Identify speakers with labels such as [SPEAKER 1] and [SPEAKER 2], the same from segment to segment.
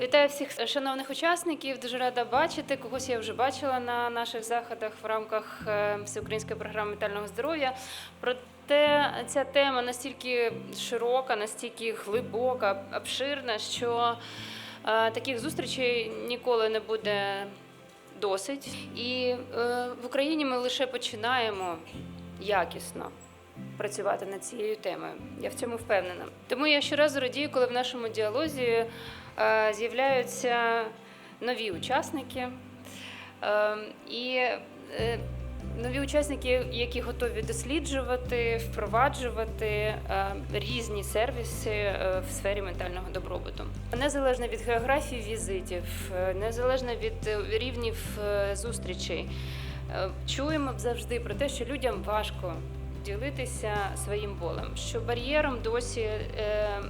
[SPEAKER 1] Вітаю всіх шановних учасників. Дуже рада бачити. Когось я вже бачила на наших заходах в рамках е, всеукраїнської програми ментального здоров'я. Проте ця тема настільки широка, настільки глибока, обширна, що е, таких зустрічей ніколи не буде досить. І е, в Україні ми лише починаємо якісно працювати над цією темою. Я в цьому впевнена. Тому я щоразу радію, коли в нашому діалозі е, з'являються нові учасники. Е, і е, нові учасники, які готові досліджувати, впроваджувати різні сервіси в сфері ментального добробуту. Незалежно від географії візитів, незалежно від рівнів зустрічей, чуємо завжди про те, що людям важко ділитися своїм болем, що бар'єром досі е,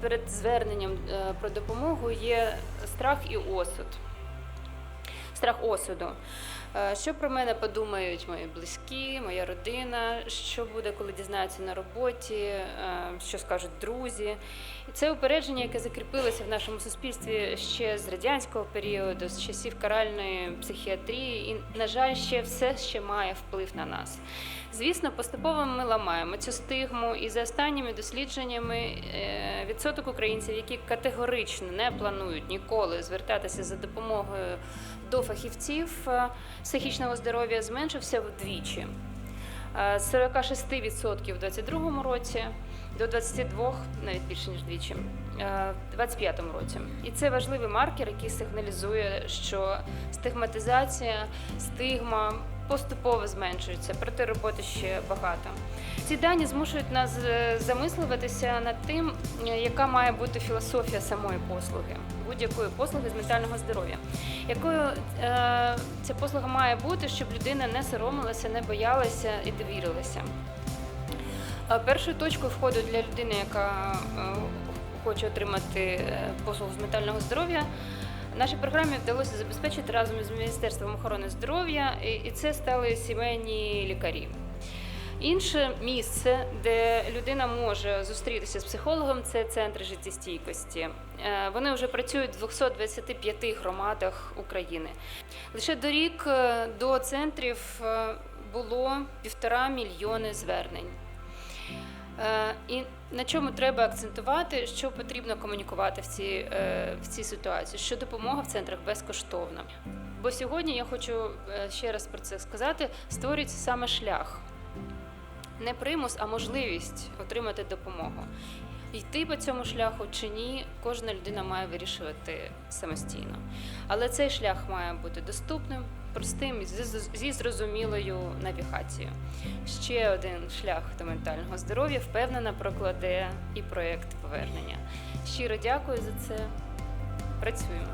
[SPEAKER 1] перед зверненням е, про допомогу є страх і осуд. Страх осуду. Е, Що про мене подумають мої близькі, моя родина, що буде, коли дізнаються на роботі, е, що скажуть друзі. І це упередження, яке закріпилося в нашому суспільстві ще з радянського періоду, з часів каральної психіатрії, і, на жаль, ще все ще має вплив на нас. Звісно, поступово ми ламаємо цю стигму, і за останніми дослідженнями е, відсоток українців, які категорично не планують ніколи звертатися за допомогою до фахівців е, психічного здоров'я, зменшився вдвічі. Е, З 46% в 2022 році до 22, навіть більше ніж двічі, в в 2025 році. І це важливий маркер, який сигналізує, що стигматизація, стигма поступово зменшується, проте роботи ще багато. Ці дані змушують нас е, замислюватися над тим, е, яка має бути філософія самої послуги, будь-якої послуги з ментального здоров'я. Якою е, ця послуга має бути, щоб людина не соромилася, не боялася і довірилася. Е, Першою точкою входу для людини, яка е, хоче отримати послугу з ментального здоров'я, нашій програмі вдалося забезпечити разом із Міністерством охорони здоров'я, і це стали сімейні лікарі. Інше місце, де людина може зустрітися з психологом, це центри життєстійкості. Е, Вони вже працюють в 225 громадах України. Лише до рік е, до центрів е, було півтора мільйони звернень. На чому треба акцентувати, що потрібно комунікувати в цій, е, в цій ситуації, що допомога в центрах безкоштовна. Бо сьогодні я хочу е, ще раз про це сказати: створюється саме шлях. Не примус, а можливість отримати допомогу. Йти по цьому шляху чи ні, кожна людина має вирішувати самостійно. Але цей шлях має бути доступним, простим зі- зрозумілою навігацією. Ще один шлях до ментального здоров'я впевнена прокладе і проєкт повернення. Щиро дякую за це. Працюємо.